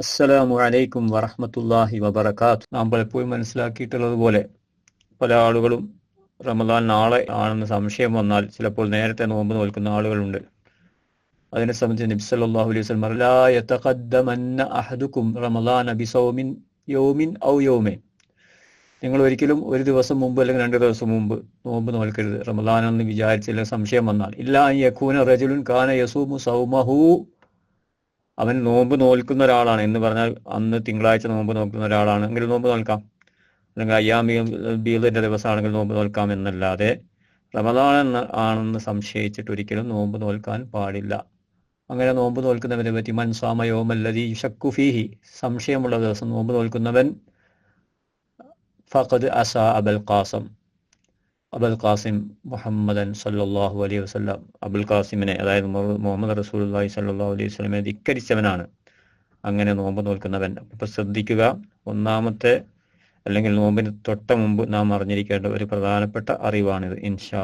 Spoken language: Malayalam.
അസ്സലാമു അലൈക്കും വറഹ്മത്തുള്ളാഹി വബറകാത്ത് നാം പലപ്പോഴും മനസ്സിലാക്കിയിട്ടുള്ളതുപോലെ പല ആളുകളും റമദാൻ നാളെ ആണെന്ന് സംശയം വന്നാൽ ചിലപ്പോൾ നേരത്തെ നോമ്പ് നോൽക്കുന്ന ആളുകളുണ്ട്. അതിനെ സംബന്ധിച്ച് നബി സല്ലല്ലാഹു അലൈഹി വസല്ലം പറഞ്ഞു, ലാ യതഖദ്ദമന്ന അഹദുക്കും റമദാന ബിസൗമിൻ യൗമിൻ ഔ യൗമൈൻ. നിങ്ങൾ ഒരിക്കലും ഒരു ദിവസം മുമ്പ് അല്ലെങ്കിൽ രണ്ട് ദിവസം മുമ്പ് നോമ്പ് നോൽക്കരുത്. റമദാൻ എന്ന് വിചാരിച്ചില്ല സംശയം വന്നാൽ ഇല്ല യഖൂന റജുലുൻ കാന യസൂമു സൗമഹു അവൻ നോമ്പ് നോൽക്കുന്ന ഒരാളാണ്. എന്ന് പറഞ്ഞാൽ അന്ന് തിങ്കളാഴ്ച നോമ്പ് നോക്കുന്ന ഒരാളാണ്. എങ്കിൽ നോമ്പ് നോൽക്കാം. അല്ലെങ്കിൽ അയ്യാമി ബീദിന്റെ ദിവസമാണെങ്കിൽ നോമ്പ് നോൽക്കാം എന്നല്ലാതെ റമദാൻ എന്ന ആണെന്ന് സംശയിച്ചിട്ട് ഒരിക്കലും നോമ്പ് നോൽക്കാൻ പാടില്ല. അങ്ങനെ നോമ്പ് നോൽക്കുന്നവനെ പറ്റി മൻസാമയോമല്ലതി ഷക്കുഫീഹി സംശയമുള്ള ദിവസം നോമ്പ് നോൽക്കുന്നവൻ ഫഖദ് അസ അബൽ ഖാസം. അബുൽ ഖാസിം മുഹമ്മദൻ സല്ലാഹു അലൈഹി വസല്ലം. അബുൽ ഖാസിമിനെ അതായത് മുഹമ്മദ് റസൂലുള്ളാഹി സല്ലല്ലാഹു അലൈഹി വസ്ലമെ ധിക്കരിച്ചവനാണ്. അങ്ങനെ നോമ്പ് നോൽക്കുന്നവൻ. അപ്പൊ ശ്രദ്ധിക്കുക ഒന്നാമത്തെ അല്ലെങ്കിൽ നോമ്പിന് തൊട്ട മുമ്പ് നാം അറിഞ്ഞിരിക്കേണ്ട ഒരു പ്രധാനപ്പെട്ട അറിവാണിത് ഇൻഷാ